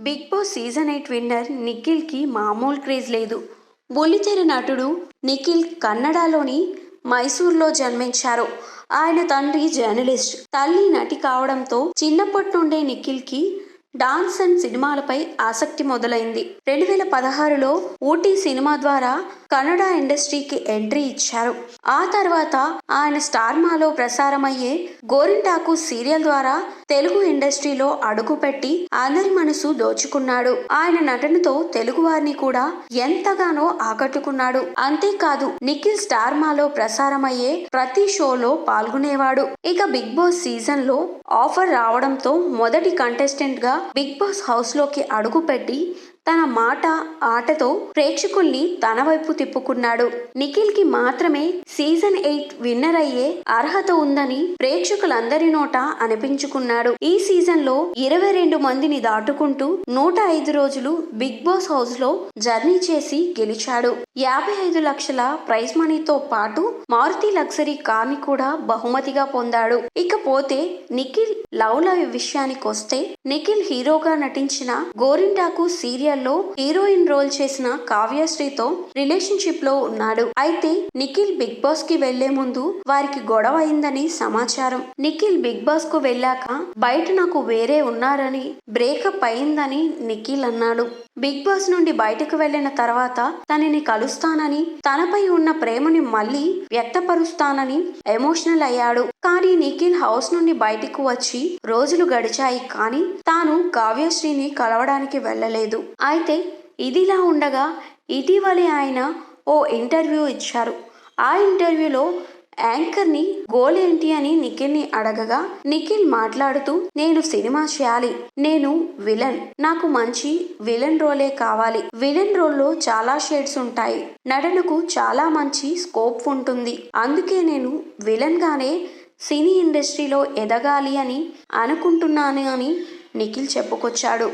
Big boss season eight winner నిఖిల్కి మామూలు craze లేదు. బొలిచెర నటుడు నిఖిల్ కన్నడలోని మైసూర్లో జన్మించారు. ఆయన తండ్రి జర్నలిస్ట్. తల్లి నటి కావడంతో చిన్నప్పటి నుండే నిఖిల్కి డాన్స్ అండ్ సినిమాలపై ఆసక్తి మొదలైంది. రెండు వేల పదహారులో ఊటీ సినిమా ద్వారా కన్నడ ఇండస్ట్రీకి ఎంట్రీ ఇచ్చారు. ఆ తర్వాత ఆయన స్టార్మాలో ప్రసారమయ్యే గోరింటాకు సీరియల్ ద్వారా తెలుగు ఇండస్ట్రీలో అడుగుపెట్టి అందరి మనసు దోచుకున్నాడు. ఆయన నటనతో తెలుగు వారిని కూడా ఎంతగానో ఆకట్టుకున్నాడు. అంతేకాదు నిఖిల్ స్టార్మాలో ప్రసారమయ్యే ప్రతి షోలో పాల్గొనేవాడు. ఇక బిగ్ బాస్ సీజన్లో ఆఫర్ రావడంతో మొదటి కంటెస్టెంట్గా బిగ్ బాస్ హౌస్లోకి అడుగుపెట్టి తన మాట ఆటతో ప్రేక్షకుల్ని తన వైపు తిప్పుకున్నాడు. నిఖిల్కి మాత్రమే సీజన్ ఎయిట్ విన్నర్ అయ్యే అర్హత ఉందని ప్రేక్షకులందరి నోట అనిపించుకున్నాడు. ఈ సీజన్లో ఇరవై రెండు మందిని దాటుకుంటూ నూట ఐదు రోజులు బిగ్ బాస్ హౌస్లో జర్నీ చేసి గెలిచాడు. యాభై ఐదు లక్షల ప్రైజ్ మనీతో పాటు మారుతి లగ్జరీ కార్ని కూడా బహుమతిగా పొందాడు. ఇకపోతే నిఖిల్ లవ్ లవ్ విషయానికొస్తే నిఖిల్ హీరోగా నటించిన గోరింటాకు సీరియల్ సీరియల్లో హీరోయిన్ రోల్ చేసిన కావ్యశ్రీతో రిలేషన్షిప్లో ఉన్నాడు. అయితే నిఖిల్ బిగ్ బాస్కి వెళ్ళే ముందు వారికి గొడవ అయిందని సమాచారం. నిఖిల్ బిగ్ బాస్కు వెళ్ళాక బయట నాకు వేరే ఉన్నారని బ్రేకప్ అయిందని నిఖిల్ అన్నాడు. బిగ్ బాస్ నుండి బయటకు వెళ్ళిన తర్వాత తనని కలుస్తానని తనపై ఉన్న ప్రేమని మళ్ళీ వ్యక్తపరుస్తానని ఎమోషనల్ అయ్యాడు. కానీ నిఖిల్ హౌస్ నుండి బయటకు వచ్చి రోజులు గడిచాయి కానీ తాను కావ్యశ్రీని కలవడానికి వెళ్ళలేదు. అయితే ఇదిలా ఉండగా ఇటీవలే ఆయన ఓ ఇంటర్వ్యూ ఇచ్చారు. ఆ ఇంటర్వ్యూలో యాంకర్ని గోల్ ఏంటి అని నిఖిల్ని అడగగా నిఖిల్ మాట్లాడుతూ నేను సినిమా చేయాలి. నేను విలన్. నాకు మంచి విలన్ రోలే కావాలి. విలన్ రోల్లో చాలా షేడ్స్ ఉంటాయి. నటనకు చాలా మంచి స్కోప్ ఉంటుంది. అందుకే నేను విలన్ గానే సినీ ఇండస్ట్రీలో ఎదగాలి అని అనుకుంటున్నాను అని నిఖిల్ చెప్పుకొచ్చాడు.